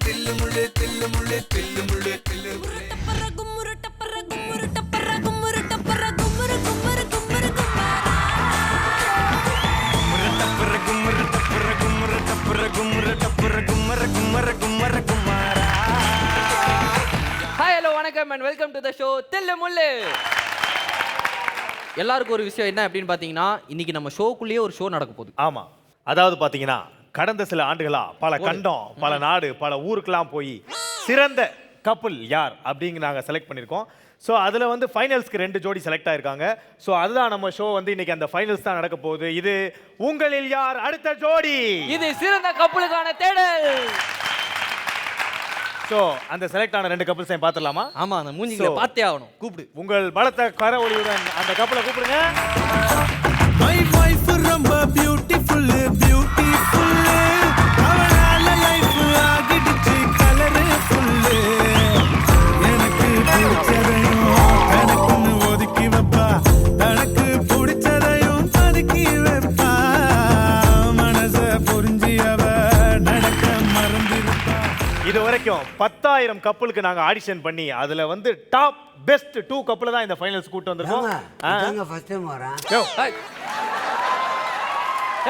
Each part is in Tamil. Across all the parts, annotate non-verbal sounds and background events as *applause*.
തില്ലുമുള്ള തില്ലുമുള്ള തില്ലുമുള്ള வணக்கம் and welcome to the show Thillu Mullu. எல்லாருக்கும் ஒரு விஷயம் என்ன அப்படின்னு பார்த்தீங்கன்னா இன்னைக்கு நம்ம ஷோக்குள்ளேயே ஒரு ஷோ நடக்க போகுது. ஆமா. அதாவது பாத்தீங்கன்னா கடந்த சில ஆண்டுகளா பல கண்டம் பல நாடு பல ஊருக்கெல்லாம் போய் சிறந்த கப்பல் யார் அப்படிங்க நாங்க செலக்ட் பண்ணியிருக்கோம். ஸோ அதில் வந்து ஃபைனல்ஸ்க்கு ரெண்டு ஜோடி செலக்ட் ஆயிருக்காங்க. ஸோ அதுதான் நம்ம ஷோ வந்து இன்னைக்கு அந்த ஃபைனல்ஸ் தான் நடக்க போகுது. இது உங்களில் யார்? அடுத்த ஜோடி. இது சிறந்த கப்பலுக்கான தேடல். ஸோ அந்த செலக்ட் ஆன ரெண்டு கப்பல்ஸையும் பார்த்துடலாமா? ஆமா அந்த மூஞ்சிங்களை So- பார்த்தே ஆகணும். கூப்பிடு. உங்கள் பலத்த கர ஒளியுடன் அந்த கப்பலை கூப்பிடுங்க. மை வைஃப் ரொம்ப பியூட்டிஃபுல் பியூட்டிஃபுல் வரைக்கும் பத்தாயிரம் கப்பலுக்கு நாங்க ஆடிஷன் பண்ணி அதுல வந்து டாப் பெஸ்ட் டூ கப்பல தான் இந்த ஃபைனல்ஸ் கூட்டு வந்திருக்கோம். ஃபர்ஸ்ட் டைம் வரேன்.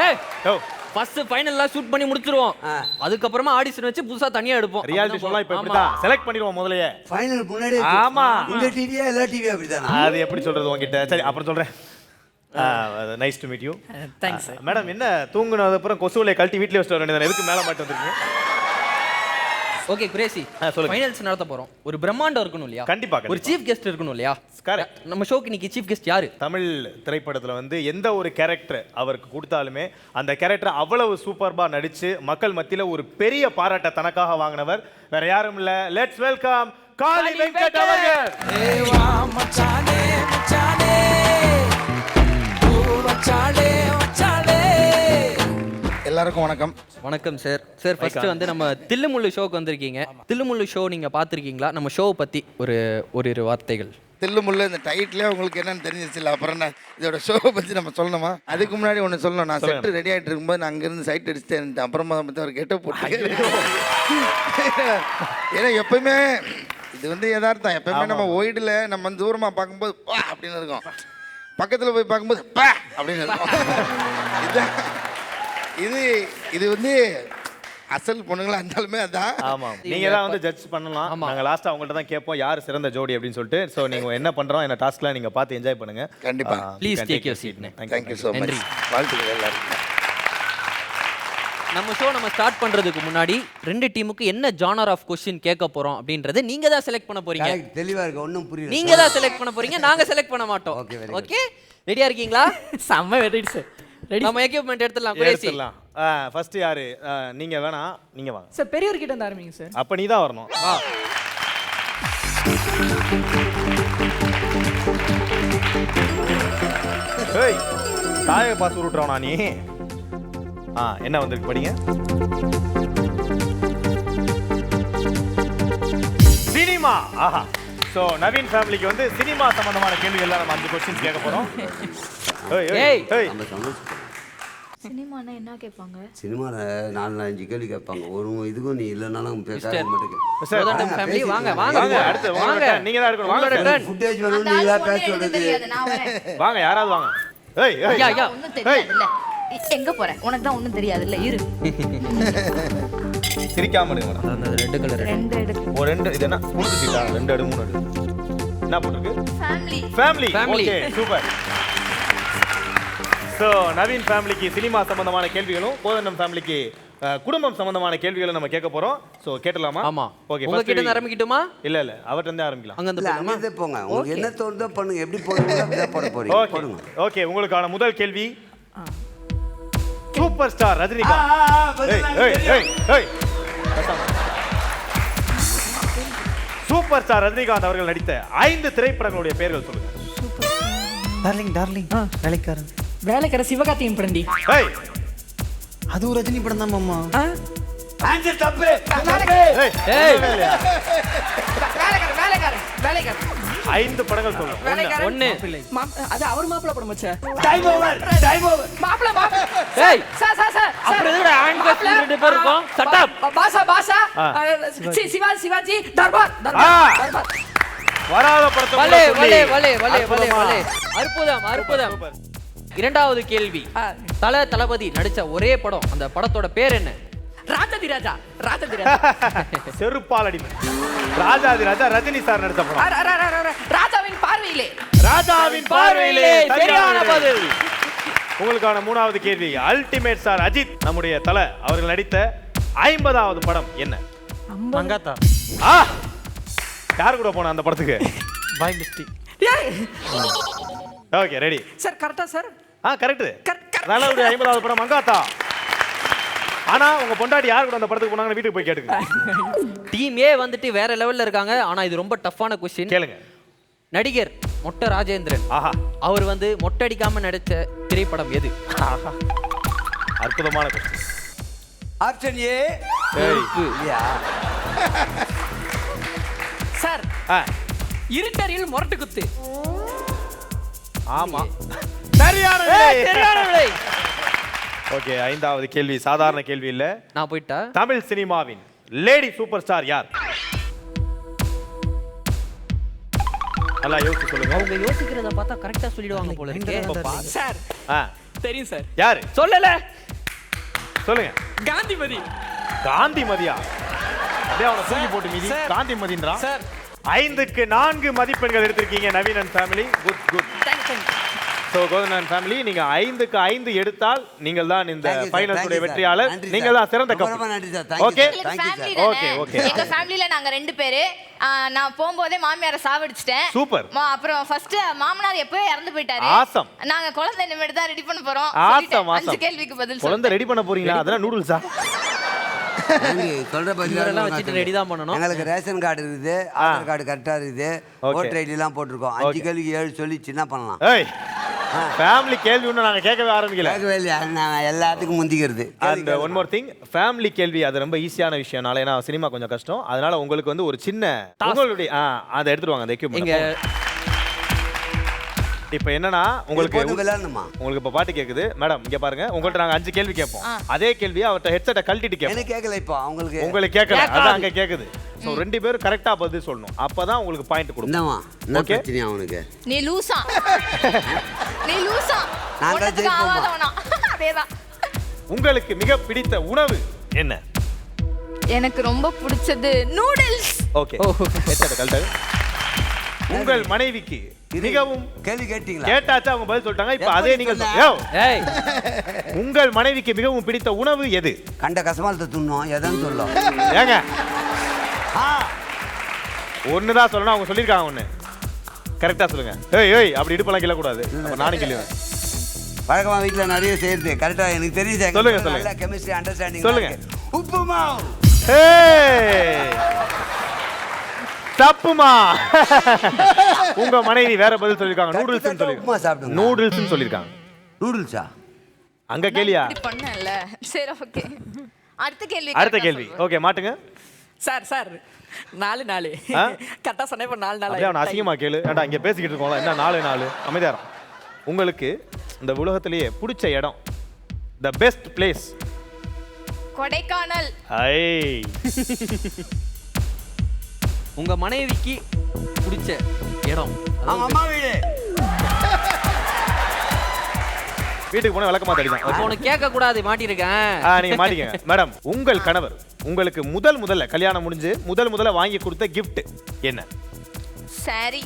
ஏய். யோ, ஃபர்ஸ்ட் ஃபைனல்லாம் ஷூட் பண்ணி முடிச்சிருவோம். அதுக்கப்புறமா ஆடிஷன் வச்சு புதுசா தனியா எடுப்போம். ரியாலிட்டி ஷோலாம் இப்ப ஆமா. இப்படிதான் செலக்ட் பண்ணிடுவோம் முதல்லயே. ஃபைனல் முன்னாடி ஆமா. இந்த டிவியா எல்லா டிவியா அப்படிதானா அது எப்படி சொல்றது உங்ககிட்ட சரி அப்புறம் சொல்றேன். Nice to meet you Thanks, sir. Madam என்ன தூங்குனது அப்புறம் கொசுவலை கழட்டி வீட்லயே வச்சுட்டு வர வேண்டியது எதுக்கு மேல மாட்டு வந்திருக்கீங்க? ஓகே குரேசி சொல்லுங்க. ஃபைனல்ஸ் நடத்த போறோம். ஒரு பிரம்மாண்டம் இருக்கணும் இல்லையா? கண்டிப்பா, கண்டிப்பா. ஒரு சீஃப் கெஸ்ட் இருக்கணும் இல்லையா? Correct. நம்ம ஷோக்கு இன்னைக்கு சீஃப் கெஸ்ட் யாரு? தமிழ் திரைப்படத்துல வந்து எந்த ஒரு கேரக்டர் அவருக்கு கொடுத்தாலுமே அந்த கேரக்டர் அவ்வளவு சூப்பர்பா நடிச்சு மக்கள் மத்தியில ஒரு பெரிய பாராட்ட தனக்காக வாங்கினவர். வேற யாரும் இல்ல. லெட்ஸ் வெல்கம் காளி வெங்கட் அவர்கள். எல்லாருக்கும் வணக்கம். வணக்கம் சார் சார் ஃபர்ஸ்ட் வந்து நம்ம தில்லுமுள்ளு ஷோக்கு வந்திருக்கீங்க. தில்லுமுள்ளு ஷோ நீங்க பார்த்திருக்கீங்களா? நம்ம ஷோவை பத்தி ஒரு ஒரு இரு வார்த்தைகள். தில்லு முள்ளு இந்த டைட்டிலே உங்களுக்கு என்னன்னு தெரிஞ்சிருச்சுல அப்புறம் என்ன? இதோட ஷோவை பற்றி நம்ம சொல்லணுமா? அதுக்கு முன்னாடி ஒன்று சொல்லணும். நான் செட்டு ரெடி ஆகிட்டு இருக்கும்போது நான் அங்கேருந்து சைட் அடிச்சுட்டு இருந்தேன் அப்புறமா பற்றி அவர் கெட்ட போட்டு ஏன்னா எப்பயுமே இது வந்து யதார்த்தம். எப்பயுமே நம்ம ஒயிடில் நம்ம தூரமாக பார்க்கும்போது பா அப்படின்னு இருக்கும். பக்கத்தில் போய் பார்க்கும்போது பா! அப்படின்னு இருக்கும். *laughs* இதுதான். இது இது வந்து அசல் பொண்ணுங்களா இருந்தாலுமே அதான். ஆமா நீங்க தான் வந்து ஜட்ஜ் பண்ணலாம். ஆமா. நாங்க லாஸ்டா அவங்கள்ட்ட தான் கேட்போம். யார் சிறந்த ஜோடி அப்படின்னு சொல்லிட்டு. சோ நீங்க என்ன பண்றோம் என்ன டாஸ்க்லாம் நீங்க பார்த்து என்ஜாய் பண்ணுங்க. கண்டிப்பா. Please take your seat, ma'am. Thank you so much நன்றி. வாழ்த்துக்கள் எல்லாருக்கும். நம்ம ஷோ நம்ம ஸ்டார்ட் பண்றதுக்கு முன்னாடி ரெண்டு டீமுக்கு என்ன ஜானர் ஆஃப் கொஸ்டின் கேட்க போறோம் அப்படின்றத நீங்க தான் செலக்ட் பண்ண போறீங்க. கரெக்ட் தெளிவா இருக்கு. ஒன்றும் புரியல. நீங்க தான் செலக்ட் பண்ண போறீங்க. நாங்க செலக்ட் பண்ண மாட்டோம். ஓகே ரெடியா இருக்கீங்களா? *laughs* செம்ம வெரி சார் ரெடி நம்ம எக்யூப்மெண்ட் எடுத்துடலாம் குரேசி. எடுத்துடலாம். ஃபர்ஸ்ட் யாரு? ஆ, நீங்க வேணாம் நீங்க வாங்க. சார் பெரியவர்கிட்ட இருந்து ஆரம்பிங்க சார். அப்ப நீ தான் வரணும். வா. ஏய் தாயை பாஸ் உருட்டுறவனா நீ? ஆ என்ன வந்திருக்கு படிங்க. சினிமா ஆஹா. ஸோ நவீன் ஃபேமிலிக்கு வந்து சினிமா சம்பந்தமான கேள்விகள்லாம் நம்ம அஞ்சு கொஸ்டின்ஸ் கேட்க போறோம். *laughs* ஏய், ஏய், ஏய். நம்ம சந்தோஷம். சினிமானா என்ன கேட்பாங்க? சினிமாவில் நாலு அஞ்சு கேள்வி கேட்பாங்க. ஒரு இதுக்கும் நீ இல்லைனாலும் பேச. மாட்டேங்க சார், கோதண்டம் ஃபேமிலி வாங்க வாங்க வாங்க அடுத்து வாங்க நீங்க தான் இருக்கணும். வாங்க உங்களோட சார். turn. ஃபுட்டேஜ் வேணும் நீங்களா பேச சொல்றது வாங்க யாராவது வாங்க. ஏய் ஏய். ஐயா, தெரியாதுல்ல. இ- எங்க போற? உனக்கு தான் ஒன்றும் தெரியாதுல்ல. இரு. சிரிக்காம இருங்க மேடம். ரெட் கலர் ரெண்டு. எடுக்கு ஒரு ரெண்டு. இது என்ன? மூணு சீட்டா ரெண்டு அடு மூணு அடு என்ன போட்டிருக்கு? Family family. Okay super so Naveen ஃபேமிலிக்கு சினிமா சம்பந்தமான கேள்விகளும் கோதண்டம் ஃபேமிலிக்கு குடும்பம் சம்பந்தமான கேள்விகளும் நம்ம கேட்க போறோம். ஸோ கேட்டலாமா ஆமா. ஓகே உங்ககிட்ட இருந்து ஆரம்பிக்கட்டுமா? இல்ல இல்ல அவர்ட்ட இருந்தே ஆரம்பிக்கலாம். அங்க இருந்து போலாமா? போங்க. உங்களுக்கு என்ன தோணுதோ பண்ணுங்க. எப்படி போடுறீங்களோ அப்படிதான் போட போறீங்க. ஓகே போடுங்க. ஓகே உங்களுக்கான முதல் கேள்வி. சூப்பர் ஸ்டார் ரஜினிகாந்த் ஏய் ஏய் ஏய் ஏய் பேசாம. சூப்பர் ஸ்டார் ரஜினிகாந்த் அவர்கள் நடித்த ஐந்து திரைப்படங்களுடைய பெயர்கள் சொல்லுங்க. டார்லிங் டார்லிங் வேலைக்காரன். வேலைக்கார சிவகார்த்திகேயன் பிரண்டி ஏய் அது ஒரு ரஜினி படம் தான் மாமா ஏய் ஏய். சொல்லவே இல்லையா? வேலைக்கார வேலைக்கார வேலைக்கார ஐந்து படங்கள் சொல்லுங்க வேலைக்காரன். ஒண்ணு மா- அது அவர் மாப்பிள்ள படம் மச்சா டைம் ஓவர் டைம் ஓவர் மாப்பிள்ள மாப்பிள்ள ஏய் சார் சார் சார் அப்புறம் எதுக்குடா hand cuff ரெண்டு பேர் இருக்கோம்? Shut up. பா- பாஷா பாஷா ஆ. அஹ், சி- சிவாஜி சிவாஜி தர்பார். தர்பார் வராத படத்தை வலே. வலே வலே வலே. வலே அற்புதம் அற்புதம் இரண்டாவது கேள்வி. தல தளபதி நடிச்ச ஒரே படம் அந்த படத்தோட பேர் என்ன? ராஜதி ராஜா ராஜதி ராஜா *laughs* செருப்பால் அடிமை ராஜாதி ராஜா ரஜினி சார் நடித்த படம். அர- அர- அர- அர- ராஜாவின் பார்வையிலே. ராஜாவின் பார்வையிலே சரியான பதில். உங்களுக்கான மூணாவது கேள்வி. அல்டிமேட் ஸ்டார் அஜித் நம்முடைய தல அவர்கள் நடித்த ஐம்பதாவது படம் என்ன? மங்காத்தா. ஆ! யார் கூட போன அந்த படத்துக்கு? பாய் மிஸ்டேக் ஏய், ஓகே ரெடி சார் கரெக்டா சார் ஆ கரெக்ட். நல்ல ஐம்பதாவது படம் மங்காத்தா. ஆனா உங்க பொண்டாட்டி யார் கூட அந்த படத்துக்கு போனாங்கன்னு வீட்டுக்கு போய் கேட்டுங்க டீம் ஏ வந்துட்டு வேற லெவல்ல இருக்காங்க. ஆனா இது ரொம்ப டஃப்பான கொஸ்டின் கேளுங்க. நடிகர் மொட்டை ராஜேந்திரன். ஆஹா. அவர் வந்து மொட்டை அடிக்காம நடிச்ச திரைப்படம் எது? ஆஹா. அற்புதமான கொஸ்டின் ஆப்ஷன் ஏ சார். ஆ. இருட்டறியில் முரட்டு குத்து ஆமா. *laughs* சரியான சரியான விடை. ஓகே ஐந்தாவது கேள்வி. சாதாரண கேள்வி இல்ல. நான் போயிட்டா? தமிழ் சினிமாவின் லேடி சூப்பர் ஸ்டார் யார்? நல்லா யோசிச்சு சொல்லுங்க. அவங்க யோசிக்கிறத பார்த்தா கரெக்டா சொல்லிடுவாங்க போல இருக்கே. சார் ஆ. தெரியும் சார். யாரு? சொல்லல. சொல்லுங்க. காந்திமதி. காந்தி மதியா அப்படியே அவனை தூக்கி போட்டு மீதி சார். காந்தி மதின்றா சார். ஐந்துக்கு நான்கு மதிப்பெண்கள் எடுத்திருக்கீங்க Naveenan family good good so Kothanan family நீங்க ஐந்துக்கு ஐந்து எடுத்தால் நீங்கள் தான் இந்த Thank you, sir. Finals Thank உடைய you, sir. வெற்றியாளர் நீங்கள். தான் சிறந்த ஓகே தானே okay. எங்க ஃபேமிலில நாங்க ரெண்டு பேரு நான் போகும்போதே மாமியாரை சாவடிச்சிட்டேன் Super. மா- அப்புறம் ஃபர்ஸ்ட் மாமனார் எப்பவே இறந்து போயிட்டாரு Awesome. நாங்க குழந்தை இனிமேட்டு தான் ரெடி பண்ண போறோம் ஆசம். அஞ்சு ஆசம் கேள்விக்கு பதில் குழந்தை. ரெடி பண்ண போறீங்களா அதெல்லாம் நூடுல்ஸா சொல்ற பதில் இவரெல்லாம் வச்சுட்டு ready தான் பண்ணணும். எங்களுக்கு ரேஷன் கார்டு இருக்குது ஆதார் கார்டு கரெக்டா இருக்குது. ஓட்டர் ஐடி எல்லாம் போட்டிருக்கோம். அஞ்சு. கேள்விக்கு ஏழு சொல்லி சின்ன பண்ணலாம்? ஏய் ஃபேமிலி கேள்வி ஒன்றும் நாங்க கேட்கவே ஆரம்பிக்கல. கேட்கவே இல்லையா? நான் எல்லாத்துக்கும் முந்திக்கிறது. And one more thing family கேள்வி அது ரொம்ப ஈஸியான விஷயம்னால ஏன்னா சினிமா கொஞ்சம் கஷ்டம். அதனால உங்களுக்கு வந்து ஒரு சின்ன உங்களுடைய ஆ அதை எடுத்துட்டு வாங்க அந்த எக்யூப்மெண்ட் இப்போ என்னன்னா உங்களுக்கு விளையாடணுமா? உங்களுக்கு இப்போ பாட்டு கேக்குது. மேடம் இங்க பாருங்க. உங்கள்ட்ட நாங்க அஞ்சு கேள்வி கேட்போம். அதே கேள்வியை அவர்ட்ட ஹெட்செட்டை கழட்டிட்டு கேட்போம். கேட்கல இப்போ அவங்களுக்கு உங்களுக்கு கேட்கல. கேட்காது. அதான் அங்க கேக்குது. ஸோ ரெண்டு பேரும் கரெக்டா பதில் சொல்லணும். அப்பதான் உங்களுக்கு பாயிண்ட் கொடுக்கும். பிரச்சனையா அவனுக்கு நீ லூசா. நீ லூசா. தான் அதேதான். உங்களுக்கு மிக பிடித்த உணவு என்ன? எனக்கு ரொம்ப பிடிச்சது நூடுல்ஸ் ஓகே உங்கள் மனைவிக்கு மிகவும் கேள்வி கேட்டீங்களா? கேட்டாச்சா அவங்க பதில் சொல்லிட்டாங்க. இப்போ அதே நீங்க சொன்ன? யோ, ஏய். உங்கள் மனைவிக்கு மிகவும் பிடித்த உணவு எது? கண்ட கசமாலத்தை துண்ணும் எதன்னு சொல்லும் ஏங்க. ஒன்று தான் சொல்லணும் அவங்க சொல்லியிருக்காங்க ஒன்று கரெக்டாக சொல்லுங்க. ஏய் ஏய் அப்படி இடுப்பெல்லாம் கிள்ளக்கூடாது அப்ப நானும் கிள்ளுவேன் வழக்கமா வீட்ல நிறைய செய்யறது கரெக்டா எனக்கு தெரியுது சொல்லுங்க, சொல்லுங்க. நல்ல கெமிஸ்ட்ரி அண்டர்ஸ்டாண்டிங் சொல்லுங்க. உப்புமா ஏய். தப்புமா? உங்க மனைவி வேற பதில் சொல்லிருக்காங்க நூடுல்ஸ் சொல்லிருக்காங்க. நூடுல்ஸ் சொல்லிருக்காங்க நூடுல்ஸா அங்க கேளியா? பண்ணல சரி ஓகே அடுத்த கேள்வி அடுத்த கேள்வி. ஓகே மாட்டுங்க. Sir sir. நாலு நாலு. ஆ? கரெக்டா சொன்னேன் இப்போ நாலு நாள் அப்படியே அவனை அசிங்கமா கேளு. ஏன்டா இங்க பேசிக்கிட்டு இருக்கோம்ல. என்ன நாலு நாலு? அமைதியாரம் உங்களுக்கு இந்த உலகத்திலேயே பிடிச்ச இடம் த பெஸ்ட் பிளேஸ் கொடைக்கானல். ஐ. உங்க மனைவிக்கு பிடிச்ச இடம். அவங்க அம்மா வீடு. வீட்டுக்கு போனா விளக்கமா தெரியும் உனக்கு கேட்க கூடாது மாட்டிருக்கேன். ஆ நீங்க மாட்டிக்கங்க. மேடம் உங்கள் கணவர் உங்களுக்கு முதல் முதல்ல கல்யாணம் முடிஞ்சு முதல் முதல்ல வாங்கி கொடுத்த gift என்ன? சரி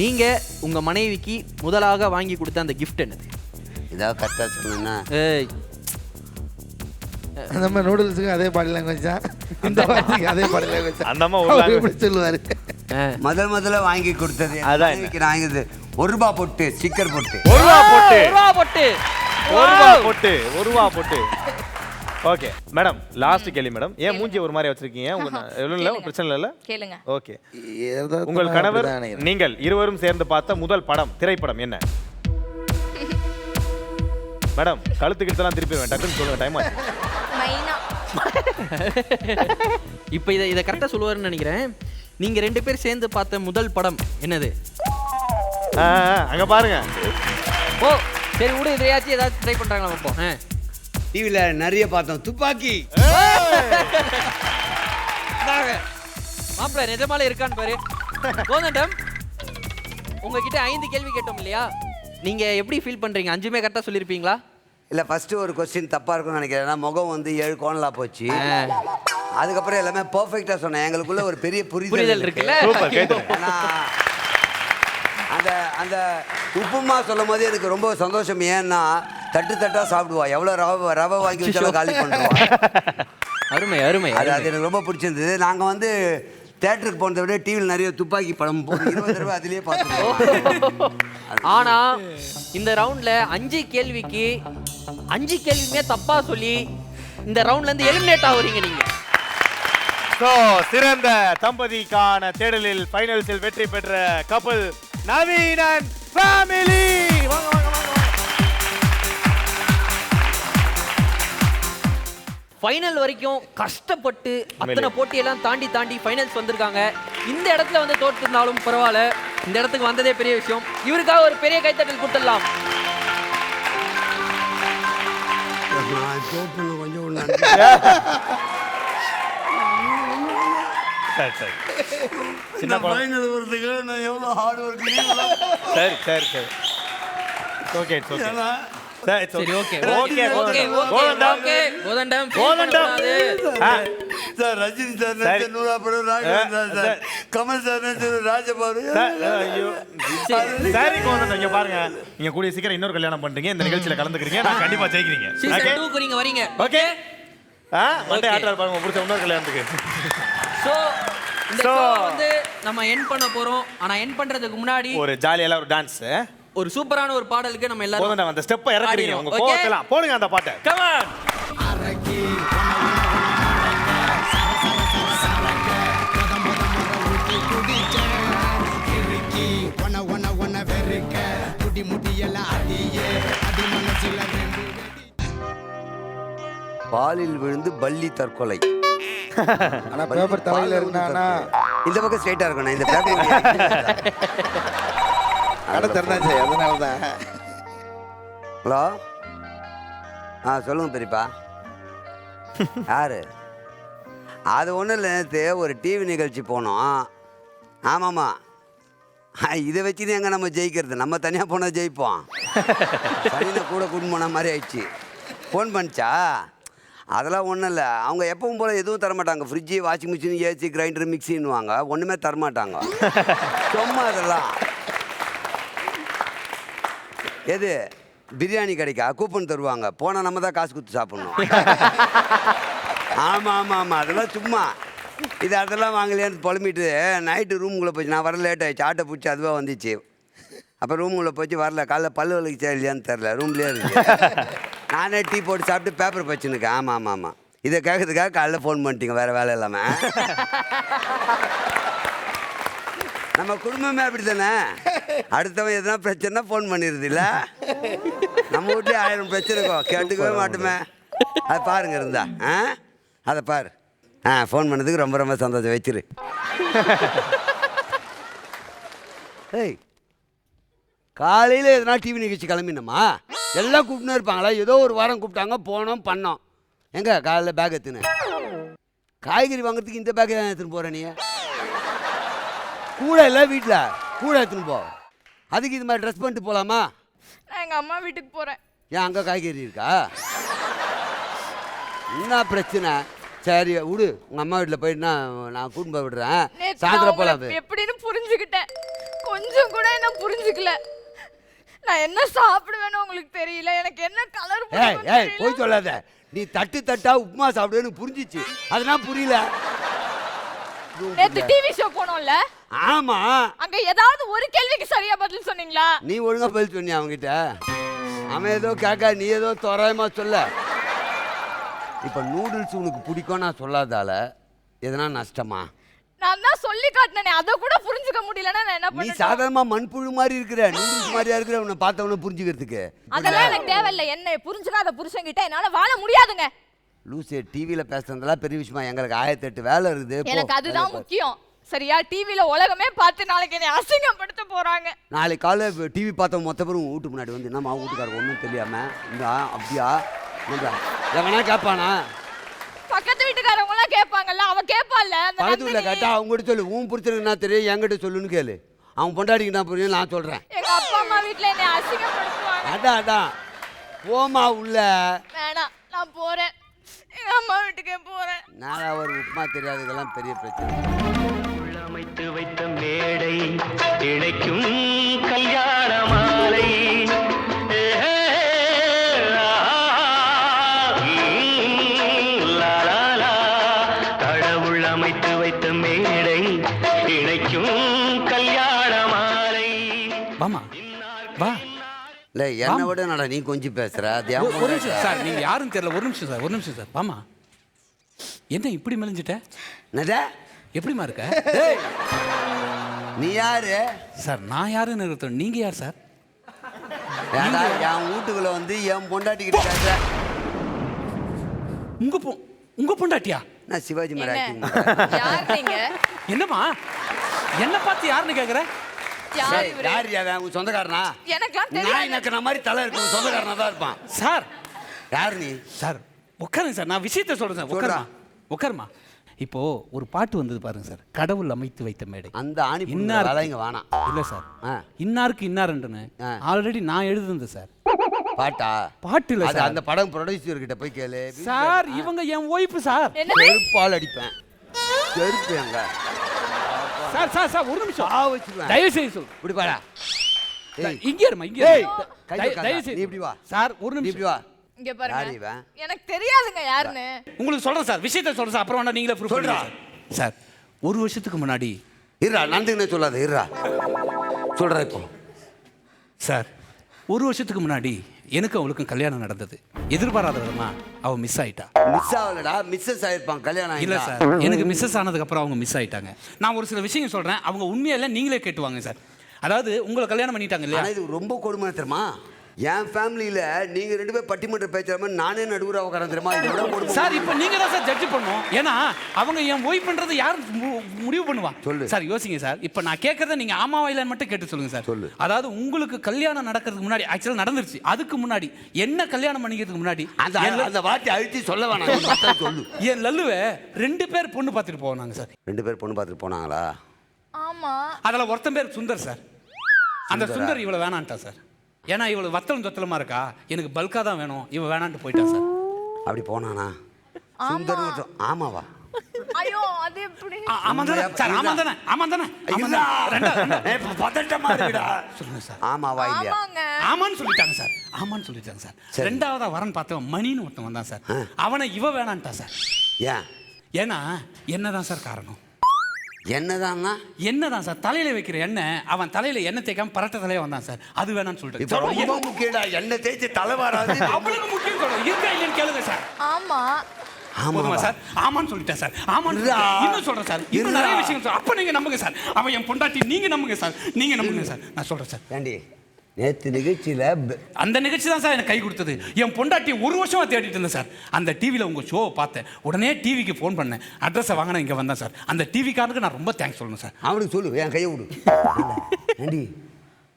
நீங்க உங்க மனைவிக்கு முதலாக வாங்கி கொடுத்த அந்த gift என்னது? ஏதாவது கரெக்டா சொன்னா ஏய் நம்ம நூடுல்ஸுக்கு அதே பாடி லாங்குவேஜ் தான். இந்த வார்த்தைக்கு அதே பாடி லாங்குவேஜ் அந்த அம்மா ஒரு language. சொல்லுவாரு. முதல் முதல்ல வாங்கி கொடுத்தது அதான் என்ன? வாங்கியது ஒரு ரூபா போட்டு ஸ்டிக்கர் போட்டு. ஒரு ரூபா போட்டு. ஒரு ரூபா போட்டு. ஒரு ரூபா போட்டு ஒரு ரூபா போட்டு. ஓகே மேடம் லாஸ்ட் கேள்வி மேடம். ஏன் மூஞ்சி ஒரு மாதிரி வச்சிருக்கீங்க? உங்க *laughs* எவ்வளவு இல்ல. பிரச்சனை இல்ல? கேளுங்க. ஓகே. உங்கள் கணவர் நீங்கள் இருவரும் சேர்ந்து பார்த்த முதல் படம் திரைப்படம் என்ன? மேடம் கழுத்துக்கிட்டலாம் திருப்பி வேண்டாம். டக்குன்னு சொல்லுங்க டைம் இப்போ இதை இதை கரெக்டாக சொல்லுவாருன்னு நினைக்கிறேன். நீங்க ரெண்டு பேர் சேர்ந்து பார்த்த முதல் படம் என்னது? அங்க பாருங்க. ஓ சரி விடு இதையாச்சும் ஏதாச்சும் ட்ரை பண்றாங்களா பார்ப்போம். ஆ. டிவியில் நிறைய பார்த்தோம். துப்பாக்கி. மாப்பிள்ளை நிஜமால இருக்கான்னு பாரு. கோதண்டம் உங்ககிட்ட ஐந்து கேள்வி கேட்டோம் இல்லையா? நீங்க எப்படி ஃபீல் பண்றீங்க? அஞ்சுமே கரெக்டா சொல்லிருப்பீங்களா? இல்லை ஃபஸ்ட்டு ஒரு கொஸ்டின் தப்பாக இருக்கும்னு நினைக்கிறேன். ஏன்னா முகம் வந்து ஏழு கோணலா போச்சு. அதுக்கப்புறம் எல்லாமே பர்ஃபெக்டாக சொன்னேன். எங்களுக்குள்ள ஒரு பெரிய புரிதல் இருக்குல்ல? கேட்டு ஏன்னா, அந்த அந்த உப்புமா சொல்லும் போது எனக்கு ரொம்ப சந்தோஷம். ஏன்னா தட்டு தட்டா சாப்பிடுவா. எவ்வளோ ரவை ரவை வாங்கி வச்சாலும் காலி பண்ணுவா அருமை அருமை அது. அது எனக்கு ரொம்ப பிடிச்சிருந்தது. நாங்கள் வந்து தேட்டருக்கு போனதை விட டிவியில் நிறைய துப்பாக்கி படம் போட்டு இருபது தடவை அதிலேயே பார்த்துருவோம் ஆனா இந்த ரவுண்ட்ல அஞ்சு கேள்விக்கு அஞ்சு கேள்வியுமே தப்பா சொல்லி இந்த ரவுண்ட்ல இருந்து எலிமினேட் ஆகுறீங்க நீங்க. ஸோ சிறந்த தம்பதிக்கான தேடலில் ஃபைனல்ஸில் வெற்றி பெற்ற கப்பல் நவீன் அண்ட் ஃபேமிலி வாங்க வாங்க. ஃபைனல் வரைக்கும் கஷ்டப்பட்டு அத்தனை போட்டியெல்லாம் தாண்டி தாண்டி ஃபைனல்ஸ் வந்திருக்காங்க. இந்த இடத்துல வந்து தோற்றுனாலும் பரவாயில்ல. இந்த இடத்துக்கு வந்ததே பெரிய விஷயம். இவருக்காக ஒரு பெரிய கைத்தட்டல் கொடுத்துடலாம். சின்ன ஃபைனல் வரதுக்கு நான் எவ்வளோ ஹார்ட் ஒர்க் சரி சரி சரி. ஓகே இட்ஸ் ஓகே சரி okay. Okay okay. Kodandam okay Kodandam Kodandam. ஆ, சார் ரஜினி சார் சரி. நடிச்ச நூறா படம் Raghavan sir sir. Kamal sir நடிச்ச ஐயோ சரி. கோதண்டம் இங்க பாருங்க. நீங்க கூடிய சீக்கிரம் இன்னொரு கல்யாணம் பண்றீங்க. இந்த நிகழ்ச்சியில கலந்துக்கிறீங்க. நான் கண்டிப்பா ஜெயிக்கிறீங்க. ஓகே நீங்க வரீங்க. ஓகே ஆ மண்டே. ஆட்டார் பாருங்க பிடிச்ச இன்னொரு கல்யாணத்துக்கு. ஸோ இந்த வந்து நம்ம என் பண்ண போறோம். ஆனா என் பண்றதுக்கு முன்னாடி ஒரு ஜாலியெல்லாம் ஒரு டான்ஸ் ஒரு சூப்பரான ஒரு பாடலுக்கு நம்ம எல்லாரும் அந்த ஸ்டெப்பை இறக்குறீங்க. உங்க? கோவத்தெல்லாம். போடுங்க அந்த பாட்டை. கமான் பாலில் விழுந்து பள்ளி தற்கொலை. *laughs* ஆனா பேப்பர் தலையில இருந்தானா? இந்த பக்கம் ஸ்ட்ரைட்டா இருக்கணும். இந்த பேப்பர் *laughs* கடை திறந்தாச்சு அதனால தான் ஹலோ? ஆ சொல்லுங்க பெரியப்பா. யாரு? அது ஒன்றும் இல்லை நேற்று ஒரு டிவி நிகழ்ச்சி போனோம். ஆமாம்மா. இதை வச்சு எங்கே நம்ம ஜெயிக்கிறது? நம்ம தனியாக போனால் ஜெயிப்போம். தனியாக கூட கூட்டு போன மாதிரி ஆயிடுச்சு. ஃபோன் பண்ணிச்சா? அதெல்லாம் ஒன்றும் இல்லை. அவங்க எப்பவும் போல் எதுவும் தரமாட்டாங்க. Fridge washing machine AC grinder மிக்சின்னுவாங்க ஒன்றுமே தரமாட்டாங்க. சும்மா அதெல்லாம். எது? பிரியாணி கிடைக்கா? கூப்பன் தருவாங்க. போனால் நம்ம தான் காசு கொடுத்து சாப்பிட்ணும். ஆமாம் *laughs* ஆமாம் ஆமாம் அதெல்லாம் சும்மா. இது அதெல்லாம் வாங்கலையான்னு புலம்பிட்டு நைட்டு ரூமுக்குள்ளே போச்சு நான் வர லேட் ஆயிடுச்சு. ஆட்டோ பிடிச்சி அதுவாக வந்துச்சு. அப்போ ரூமுக்குள்ளே போச்சு வரல. காலைல பல்லு வலிச்சா இல்லையான்னு தெரில ரூம்லேயே இருக்கு. *laughs* நானே டீ போட்டு சாப்பிட்டு பேப்பர் பச்சுனுக்கேன் ஆமாம் ஆமாம் ஆமாம் இதை கேட்கறதுக்காக காலைல ஃபோன் பண்ணிட்டீங்க. வேறு வேலை இல்லாமல் *laughs* நம்ம குடும்பமே அப்படி தானே அடுத்தவன் எதனா பிரச்சனை ஃபோன் பண்ணிடுது இல்ல நம்ம வீட்லயே ஆயிரம் பிரச்சனை இருக்கும். கேட்டுக்கவே மாட்டோமே. அது பாருங்க இருந்தா. ஆ? அதை பாரு. ஆ ஃபோன் பண்ணதுக்கு ரொம்ப ரொம்ப சந்தோஷம். வச்சிரு. ஏய் காலையில் எதனா டிவி நிகழ்ச்சி கிளம்பினோமா? எல்லாம் கூப்பிட்டுனே இருப்பாங்களா? ஏதோ ஒரு வாரம் கூப்பிட்டாங்க போனோம் பண்ணோம். எங்க? காலைல பேக் எடுத்துன்னு. காய்கறி வாங்குறதுக்கு இந்த பேக்கை தான் எடுத்துன்னு போகிற நீ? கூட இல்லை வீட்டில் கூட எடுத்துன்னு போ. அதுக்கு இது மாதிரி ட்ரெஸ் பண்ணிட்டு போகலாமா நான் எங்க அம்மா வீட்டுக்கு போறேன். ஏன் அங்கே காய்கறி இருக்கா? என்ன பிரச்சனை? சரி விடு. உங்கள் அம்மா வீட்டில் போயிட்டு நான் நான் கூட்டு போய் விடுறேன். சாயந்தரம் போகலாம் எப்படின்னு புரிஞ்சுக்கிட்டேன். கொஞ்சம் கூட என்ன புரிஞ்சுக்கல. நான் என்ன சாப்பிடுவேன்னு உங்களுக்கு தெரியல. எனக்கு என்ன கலர் ஏய் ஏய் போய் சொல்லாத. நீ தட்டு தட்டா உப்புமா சாப்பிடுவேன்னு புரிஞ்சிச்சு. அதெல்லாம் புரியல. நேத்து டிவி ஷோ போனோம்ல? ஆமா. அங்க ஏதாவது ஒரு கேள்விக்கு சரியா பதில் சொன்னீங்களா? நீ ஒழுங்கா பதில் சொன்னியா அவன்கிட்ட? அவன் ஏதோ கேட்கா நீ ஏதோ தோராயமா சொல்ல. இப்போ நூடுல்ஸ் உனக்கு பிடிக்கும் நான் சொல்லாதால எதனா நஷ்டமா? நான் தான் சொல்லி காட்டினேனே அதை கூட புரிஞ்சுக்க முடியலன்னா நான் என்ன நீ பண்ண சாதாரணமா மண்புழு மாதிரி இருக்கிற நூடுல்ஸ் மாதிரியா இருக்கிற உன்னை பார்த்தவன புரிஞ்சுக்கிறதுக்கு. அதெல்லாம் எனக்கு தேவையில்ல. என்ன புரிஞ்சுக்காத புருஷன்கிட்ட என்னால வாழ முடியாதுங்க. லூசே டிவியில் பேசுறதெல்லாம் பெரிய விஷயமா. எங்களுக்கு ஆயிரத்தெட்டு வேலை இருக்குது. எனக்கு அதுதான். முக்கியம். சரியா? டிவில உலகமே பார்த்து நாளைக்கு என்னை அசிங்கப்படுத்த போறாங்க. நாளைக்கு காலைல டிவி பார்த்த மொத்த பேரும் வீட்டு முன்னாடி வந்து என்னம்மா வீட்டுக்காரருக்கு ஒன்றும் தெரியாம? இந்த அப்படியா? எவனா கேட்பானா பக்கத்து வீட்டுக்காரவங்க எல்லாம் கேட்பாங்கல்ல அவ கேட்பாள்ல பக்கத்து வீட்டில். கேட்டா அவங்க கிட்ட சொல்லு உன் புரிச்சனுக்கு என்ன தெரியும்? என்கிட்ட சொல்லுன்னு கேளு. அவன் பொண்டாடிக்கு நான் புரியும்? நான் சொல்கிறேன் எங்க அப்பா அம்மா வீட்ல என்னை அசிங்கப்படுத்துவாங்க. அதான் அதான். போமா உள்ள. வேணாம் நான் போறேன். எங்க அம்மா வீட்டுக்கே போறேன். நாளா ஒரு உப்புமா தெரியாது இதெல்லாம் பெரிய பிரச்சனை. அமைத்து வைத்த மேடை இணைக்கும் கல்யாண மாலை. இல்லை என்னை விட நட நீ கொஞ்சம் என் ஒரு- நிமிஷம். சார் நீங்க யாருன்னு தெரியல ஒரு நிமிஷம் சார் ஒரு நிமிஷம் சார். வாமா என்ன இப்படி மெலிஞ்சிட்ட? என்னது? எப்படிமா இருக்க? டேய், நீ யாரு? சார் நான் யாருன்னு இருக்கட்டும் நீங்க யார் சார்? ஏன்டா என் வீட்டுக்குள்ள வந்து என் பொண்டாட்டிக்கிட்ட பேசுற? உங்க பொ உங்க பொண்டாட்டியா? நான் சிவாஜி நீங்க? என்னம்மா? என்ன பார்த்து யாருன்னு கேக்குற? யார். இவரு? யார் யார் உன் சொந்தக்காரனா? எனக்கெல்லாம் நாய் தெரியாது நக்கிற மாதிரி தலை இருக்கு சொந்தக்காரனா தான் இருப்பான். சார். யார் நீ? சார் உட்காருங்க சார். நான் விஷயத்த சொல்றேன் சார். சொல்றா. உட்காருமா? உட்காருமா? இப்போ ஒரு பாட்டு வந்தது பாருங்க சார். கடவுள் அமைத்து வைத்த மேடை. அந்த ஆணி இன்னாருக்கு- வேலை இங்க வேணாம் இல்ல சார். ஆ. இன்னாருக்கு இன்னாருன்னு ஆ. ஆல்ரெடி நான் எழுதுனது சார். பாட்டா? பாட்டு இல்ல அது சார். அந்த படம் ப்ரொடியூசர் கிட்ட போய் கேளு. சார் இவங்க என் ஒய்ஃபு சார். என்னது? செருப்பால் அடிப்பேன். செருப்பு எங்க? சார் சார் சார் ஒரு நிமிஷம். ஆ வச்சிருவேன் தயவு செய்து சொல் இப்படி பாடா ஏய். இங்க இருமா இங்க தயவு- செய்து இப்படி வா. சார் ஒரு நீ இப்படி நிமிஷம் வா. இங்க பாருங்க. எனக்கு தெரியாதுங்க யாருன்னு. உங்களுக்கு சொல்றேன் சார் விஷயத்த சொல்றேன் சார். அப்புறம் வேணா நீங்களே ப்ரூஃப் சொல்றா. சொல்றா சார். ஒரு வருஷத்துக்கு முன்னாடி இருடா நந்துக்குன்னு சொல்லாத? இருடா. சொல்றா இப்போ. சார் ஒரு வருஷத்துக்கு முன்னாடி எனக்கும் அவளுக்கும் கல்யாணம் நடந்தது. எதிர்பாராத விதமா அவ மிஸ் ஆயிட்டா. மிஸ் ஆகலடா மிஸ்ஸஸ் ஆயிருப்பான் கல்யாணம் இல்ல. சார் எனக்கு மிஸ்ஸஸ் ஆனதுக்கு அப்புறம் அவங்க மிஸ் ஆயிட்டாங்க. நான் ஒரு சில விஷயம் சொல்றேன் அவங்க உண்மையில நீங்களே கேட்டுவாங்க சார். அதாவது உங்களை கல்யாணம் பண்ணிட்டாங்க இல்லையா? இது ரொம்ப கொடுமை தெரியுமா? என் ஃபேமிலியில நீங்க ரெண்டு பேரும் பட்டிமன்ற பேசுற மாதிரி நானே நடுவுற உட்காரன் தெரியுமா? சார் இப்போ நீங்க தான் சார் ஜட்ஜ் பண்ணும். ஏன்னா அவங்க என் ஒய்ஃப் பண்றது யார் மு- முடிவு பண்ணுவா? சொல்லு. சார் யோசிங்க சார். இப்போ நான் கேட்கறத நீங்க ஆமாவா இல்லைன்னு மட்டும் கேட்டு சொல்லுங்க சார். சொல்லு. அதாவது உங்களுக்கு கல்யாணம் நடக்கிறதுக்கு முன்னாடி ஆக்சுவலாக நடந்துருச்சு. அதுக்கு முன்னாடி என்ன கல்யாணம் பண்ணிக்கிறதுக்கு முன்னாடி அந்த அந்த வார்த்தை அழுத்தி சொல்ல வேணாம். சொல்லு. என் லல்லுவை ரெண்டு பேர் பொண்ணு பார்த்துட்டு போனாங்க சார். ரெண்டு பேர் பொண்ணு பார்த்துட்டு போனாங்களா? ஆமா. அதில் ஒருத்தன் பேர் சுந்தர் சார். அந்த சுந்தரா? இவளை வேணான்ட்டா சார். ஏன்னா இவளு வத்தலும் தொத்தலமா இருக்கா? எனக்கு பல்கா தான் வேணும். இவ வேணான்ட்டு போயிட்டா சார். அப்படி போனானா. ஆமாவா? ஐயோ அது எப்படி? ஆமான்னு சொல்லிட்டாங்க சார். ஆமான்னு சொல்லிட்டாங்க சார். ரெண்டாவதா வரன் பார்த்தவன் மணின்னு ஒருத்தன் வந்தான் சார். அவனை இவ வேணான்ட்டா சார். ஏன்? ஏன்னா என்னதான் சார் காரணம்? என்னதான்னா என்னதான் சார் தலையில வைக்கிற எண்ணெய் அவன் தலையில எண்ணெய் தேய்க்காம பரட்ட தலைய வந்தான் சார். அது வேணாம்னு சொல்லிட்டு. ரொம்ப முக்கியடா எண்ணெய் தேய்ச்சி தலை வராது. *laughs* அவளுக்கு முக்கியம் இருக்கா இல்லைன்னு கேளுங்க சார். ஆமா. ஆமாவா சார்? ஆமான்னு சொல்லிட்டேன் சார். ஆமான்னு. இன்னும் சொல்றேன் சார். இன்னும். நிறைய விஷயம் சார் அப்ப நீங்க நம்புங்க சார். அவன் என் பொண்டாட்டி நீங்க நம்புங்க சார். நீங்க நம்புங்க சார். நான் சொல்றேன் சார். நேத்து நிகழ்ச்சியில அந்த நிகழ்ச்சி தான் சார் எனக்கு கை கொடுத்தது. என் பொண்டாட்டி ஒரு வருஷமா தேடிட்டு இருந்தேன் சார். அந்த டிவியில் உங்கள் ஷோவை பார்த்தேன். உடனே டிவிக்கு ஃபோன் பண்ணேன். அட்ரஸை வாங்கின இங்கே வந்தேன் சார். அந்த டிவிக்காரனுக்கு நான் ரொம்ப தேங்க்ஸ் சொல்லணும் சார். அவனுக்கு சொல்லு என் கையை விடு. ஏண்டி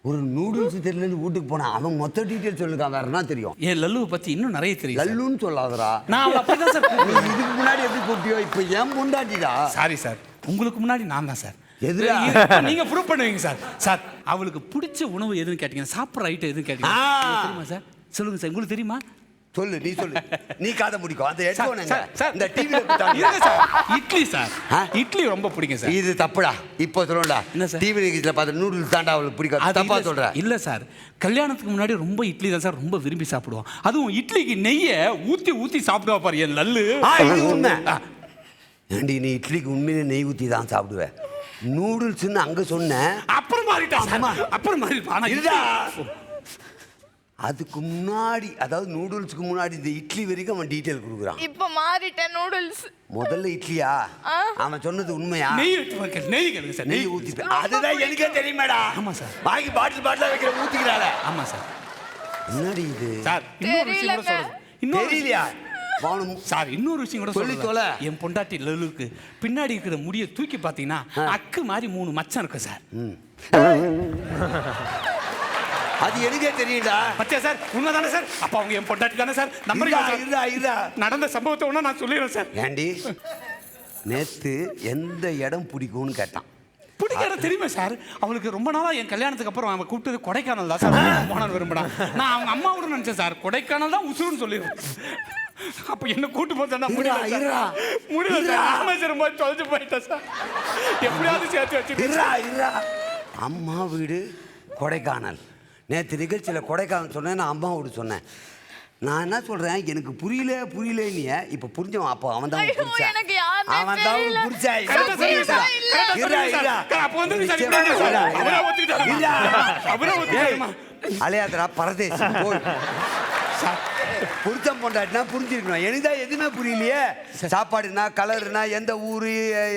ஒரு நூடுல்ஸ் தெரியலன்னு வீட்டுக்கு போனா அவன் மொத்த டீட்டெயில் சொல்லுக்கான் வேற என்ன தெரியும்? என் லல்லுவை பற்றி இன்னும் நிறைய தெரியும். லல்லுன்னு சொல்லாதடா. நான் இதுக்கு முன்னாடி எப்படி கூப்பிட்டியோ இப்போ ஏன் பொண்டாட்டிடா. Sorry sir. உங்களுக்கு முன்னாடி நான் தான் சார். இப்ப நீங்க ப்ரூவ் பண்ணுவீங்க சார். சார் அவளுக்கு பிடிச்ச உணவு எதுன்னு கேட்டீங்க சாப்பிட்ற ஐட்டம் எதுன்னு கேட்டீங்க தெரியுமா சார்? சொல்லுங்க சார் உங்களுக்கு தெரியுமா? சொல்லு நீ சொல்லு. நீ காதை முடிக்கும் அந்த சார், ஹெட்ஃபோன். இந்த டிவில இருங்க சார் இட்லி சார்? இட்லி ரொம்ப பிடிக்கும் சார். இது தப்புடா. இப்போ சொல்லணும்டா? டிவி நிகழ்ச்சியில் பார்த்து நூடுல்ஸ் தாண்டா அவளுக்கு பிடிக்காது அது தப்பா சார். இல்ல சார். கல்யாணத்துக்கு முன்னாடி ரொம்ப இட்லி தான் சார் ரொம்ப விரும்பி சாப்பிடுவோம். அதுவும் இட்லிக்கு நெய்யை ஊத்தி ஊத்தி சாப்பிடுவா பாரு என் இது உண்மை. ஏண்டி நீ இட்லிக்கு உண்மையிலே நெய் ஊற்றி தான் சாப்பிடுவேன் நூடுல்ஸ்னு அங்கே சொன்னேன். அப்புறம் மாறிட்டா சார் அப்புறம் மாறிட்டா ஆனா இருடா. இட்லி- அதுக்கு முன்னாடி அதாவது நூடுல்ஸ்க்கு முன்னாடி இந்த இட்லி வரைக்கும் அவன் டீட்டெயில் கொடுக்குறான். இப்ப மாறிட்டேன் நூடுல்ஸ். முதல்ல இட்லியா? ஆ. அவன் சொன்னது உண்மையா? நெய் நெய் கேளுங்க சார். நெய் நெய் ஊத்தி அதுதான் எனக்கே தெரியுமேடா. ஆமா சார். வாங்கி பாட்டில் பாட்டில் வைக்கிற ஊத்திக்கிறாள. ஆமா சார். என்னடி இது? சார் இன்னொரு விஷயம். சொல்றேன். தெரியலையா? வானம் சார் இன்னொரு விஷயம் கூட சொல்லி தொலை. என் பொண்டாட்டி லலுக்கு பின்னாடி இருக்கிற முடியை தூக்கி பார்த்தீங்கன்னா அக்கு மாதிரி மூணு மச்சம் இருக்கு சார். அது எனக்கே தெரியும்டா. பத்தியா சார் உண்மைதானே சார்? அப்ப அவங்க என் பொண்டாட்டி தானே சார்? சார் இருடா, இருடா. நடந்த சம்பவத்தை ஒண்ணா நான் சொல்லிடுறேன் சார். ஏண்டி? நேத்து எந்த இடம் பிடிக்கும்னு கேட்டான். பிடிக்காத தெரியுமா சார்? அவளுக்கு ரொம்ப நாளா என் கல்யாணத்துக்கு அப்புறம் அவன் கூப்பிட்டது கொடைக்கானல் தான் சார். போனான் விரும்பினா நான் அவங்க அம்மாவோட நினைச்சேன் சார். கொடைக்கானல் தான் உசுருன்னு சொல்லிடுவேன் அப்ப என்ன கூட்டு போச்சா முடியல. முடியல ராமேஸ்வரம் போய் தொலைஞ்சு போயிட்டேன் சார். எப்படியாவது சேர்த்து இருடா அம்மா வீடு கொடைக்கானல். நேற்று நிகழ்ச்சியில் கொடைக்கானல் சொன்னேன் நான் அம்மா வீடு சொன்னேன். நான் என்ன சொல்றேன் எனக்கு புரியல புரியல நீ இப்போ புரிஞ்சவன் அப்போ அவன் தான் அவன் தான். புரிச்சா? அலையாதரா பரதேசி போய். புரிச்சம் பொண்டாட்டினா புரிஞ்சிருக்கணும். எனக்கு தான் எதுவுமே புரியலையே? சாப்பாடுனா கலர்னா எந்த ஊரு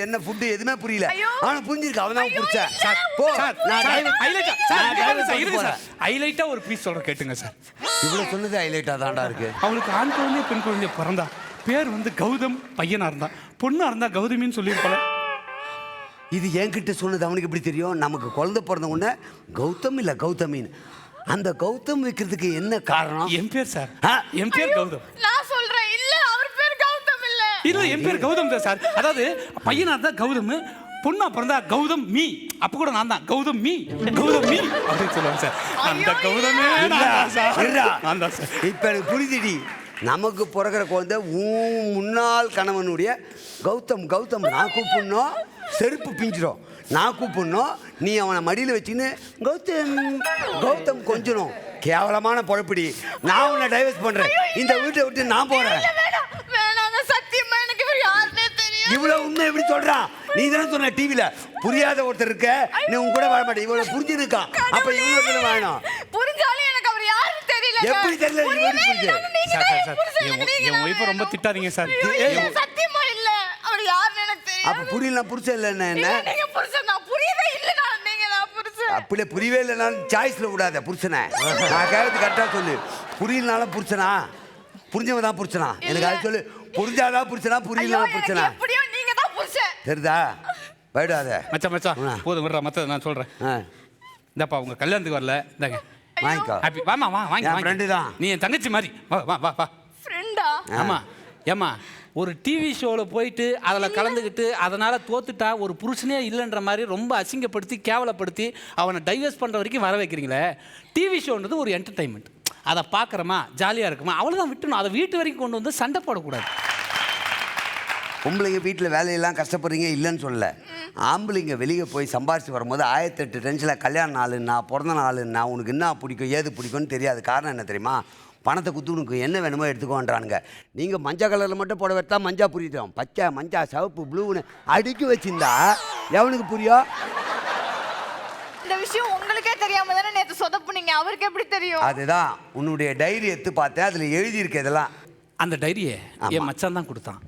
என்ன ஃபுட்டு எதுவுமே புரியல. அவனுக்கு புரிஞ்சிருக்கு அவன் தான் ஐயோ, புரிச்சா இல்ல. சார் போ. சார், நான் சார், driver- highlight-ஆ, சார், நான் இருங்க driver சார், இருங்க போட்டு சார். highlight-ஆ ஒரு பீஸ் சொல்ற கேட்டுங்க சார். இவ்வளவு சொன்னது ஹைலைட்டா தான்டா இருக்கு. அவளுக்கு ஆண் குழந்தை பெண் குழந்தை பிறந்தா பேர் வந்து கௌதம் பையனா இருந்தா பொண்ணா இருந்தா கௌதமின்னு சொல்லியிருப்பாள். இது என்கிட்ட சொன்னது அவனுக்கு எப்படி தெரியும்? நமக்கு குழந்தை பிறந்த உடனே கௌதம் இல்ல கௌதமின்னு. அந்த கௌதம் வைக்கிறதுக்கு என்ன காரணம்? என் பேர் சார். ஆ? என் பேர் கௌதம். நான் சொல்றேன். இல்ல அவர் பேர் கௌதம் இல்ல. இல்ல என் பேர் கௌதம் தான் சார். அதாவது பையனா இருந்தா கௌதம் பொண்ணா பிறந்தா கௌதம் மீ. அப்ப கூட நான் தான். கௌதம் மீ. கௌதம் மீ. அப்படின்னு சொல்லுவாங்க சார். அந்த கௌதமே நான் தான் சார். இப்ப எனக்கு புரியுதுடி நமக்கு பிறக்கிற குழந்தை உன் முன்னாள் கணவனுடைய கௌதம் கௌதம். நான் கூப்பிடணும். செருப்பு பிஞ்சிரும் நான் கூப்பிடணும். நீ அவனை மடியில் வச்சுன்னு கௌதம் கௌதம் கொஞ்சணும். கேவலமான பொழப்பிடி. நான் உன்னை டைவர்ஸ் பண்றேன். இந்த வீட்டை விட்டு நான் தெரியும் இவ்வளவு உண்மை எப்படி சொல்றான் நீ தானே சொன்ன டிவில புரியாத ஒருத்தர் இருக்க. நீ உன் கூட வாழ மாட்டே இவ்வளவு புரிஞ்சிருக்கான் அப்ப இவ்வளவு வேணும் புரிஞ்சாலும் எனக்கு அவர் யாருன்னு தெரியல எப்படி தெரியல? சார் சார் என் ஒய்ஃபை ரொம்ப திட்டாதீங்க சார். சத்தியமா இல்ல. அவர் யாருன்னு எனக்கு அப்ப தெரியாது. புரியல புரிச்ச இல்லை என்ன இல்ல, நீங்க புருஷன் நான் புரியவே இல்ல நான் நீங்க நான் புருஷன் அப்படியே புரியவே இல்லைனாலும் சாய்ஸ்ல விடாத புருஷனை. நான் கேட்கறது கரெக்டா சொல்லு. புரியலனாலும் புருஷனா? புரிஞ்சவன் தான் புருஷனா? எனக்கு அது சொல்லு. புரிஞ்சாதான் புருஷனா? எனக்கு புருஷனா? எப்படியோ நீங்க தான் புருஷன். தெரியுதா? போயிடாத. மச்சான் மச்சான். ஆ. போதும் விடுறா. மத்த நான் சொல்றேன். ஆ, இந்தப்பா உங்க கல்யாணத்துக்கு வரல. இந்தாங்க. வாங்கிக்கோ. ஹாப்பி வாமா வா வாங்கி friend தான். நீ என் தங்கச்சி மாதிரி. வா வா வா வா. ஃப்ரெண்டா ஆமா. ஏம்மா? ஒரு டிவி ஷோவில் போயிட்டு அதில் கலந்துக்கிட்டு அதனால் தோத்துட்டா ஒரு புருஷனே இல்லைன்ற மாதிரி ரொம்ப அசிங்கப்படுத்தி கேவலப்படுத்தி அவனை டைவர்ஸ் பண்ணுற வரைக்கும் வர வைக்கிறீங்களே? டிவி ஷோன்றது ஒரு என்டர்டைன்மெண்ட் அதை பார்க்குறோமா ஜாலியாக இருக்குமா? அவ்வளோதான் விட்டுணும். அதை வீட்டு வரைக்கும் கொண்டு வந்து சண்டை போடக்கூடாது. பொம்பளைங்க வீட்டில் வேலையெல்லாம் கஷ்டப்படுறீங்க இல்லைன்னு சொல்லல. ஆம்பளைங்க வெளியே போய் சம்பாரிச்சு வரும்போது ஆயிரத்தெட்டு டென்ஷனில் கல்யாண நாளுன்னா பிறந்த நாளுன்னா உனக்கு என்ன பிடிக்கும் ஏது பிடிக்கும்னு தெரியாது காரணம் என்ன தெரியுமா? பணத்தை குத்து உனக்கு என்ன வேணுமோ எடுத்துக்கோன்றானுங்க. நீங்கள் மஞ்சள் கலரில் மட்டும் புடவை எடுத்தா மஞ்சா புரியுதோம் பச்சை மஞ்சா சிவப்பு ப்ளூன்னு அடுக்கி வச்சிருந்தா எவனுக்கு புரியும்? இந்த விஷயம் உங்களுக்கே தெரியாம தானே நேத்து சொதப்புனீங்க. அவருக்கு எப்படி தெரியும்? அதுதான். உன்னுடைய டைரி எடுத்து பார்த்தேன். அதில் எழுதியிருக்கு இதெல்லாம். அந்த டைரியை. என் மச்சான் தான் கொடுத்தான்.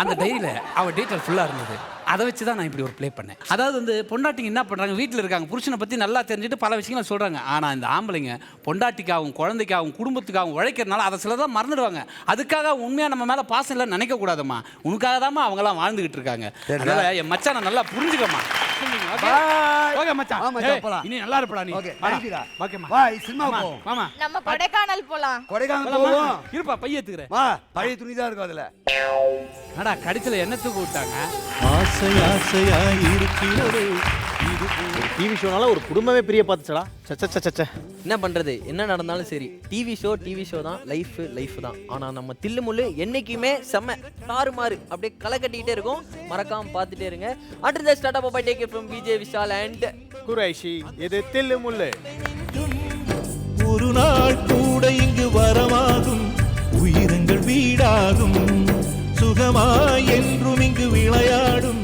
அந்த டைரியில் அவள் டீட்டெயில் ஃபுல்லாக இருந்தது. அதை வச்சு தான் நான் இப்படி ஒரு ப்ளே பண்ணேன். அதாவது வந்து பொண்டாட்டிங்க என்ன பண்ணுறாங்க வீட்டில் இருக்காங்க. புருஷனை பற்றி நல்லா தெரிஞ்சுட்டு பல விஷயங்களை சொல்கிறாங்க ஆனால் இந்த ஆம்பளைங்க பொண்டாட்டிக்காகவும் குழந்தைக்காகவும் குடும்பத்துக்காகவும் உழைக்கிறனால அதை சில தான் மறந்துடுவாங்க. அதுக்காக உண்மையாக நம்ம மேலே பாசம் இல்லை நினைக்கக்கூடாதும்மா. உனக்காக தாம்மா அவங்களாம் வாழ்ந்துகிட்டு இருக்காங்க. அதனால என் மச்சானை நல்லா புரிஞ்சுக்கம்மா. நல்லா இருப்படா நீ. ஆமா நம்ம கொடைக்கானல் போலாம். கொடைக்கானல் போலாமா? போவோம். இருப்பா பைய எடுத்துக்கிறேன். வா பழைய துணி தான் இருக்கும் அதில். அடா கடிச்சில் என்ன தூக்கு விட்டாங்க ஆசை ஆசையா இருக்கிறது. டிவி ஷோனால ஒரு குடும்பமே பிரிய பார்த்துச்சடா. சச்ச சச்ச என்ன பண்ணுறது என்ன நடந்தாலும் சரி. டிவி ஷோ டிவி ஷோ தான். லைஃப் லைஃப் தான். ஆனால் நம்ம தில்லுமுள்ளு என்னைக்குமே செம்ம தாறு மாறு. அப்படியே களை கட்டிக்கிட்டே இருக்கும். மறக்காமல் பார்த்துட்டே இருங்க. At the start up take from Vijay Vishal and Qureshi இது தில்லுமுள்ளு ஒரு நாள் கூட இங்கு வரமாகும். உயிரங்கள் வீடாகும். சுகமாய் என்றும் இங்கு விளையாடும்.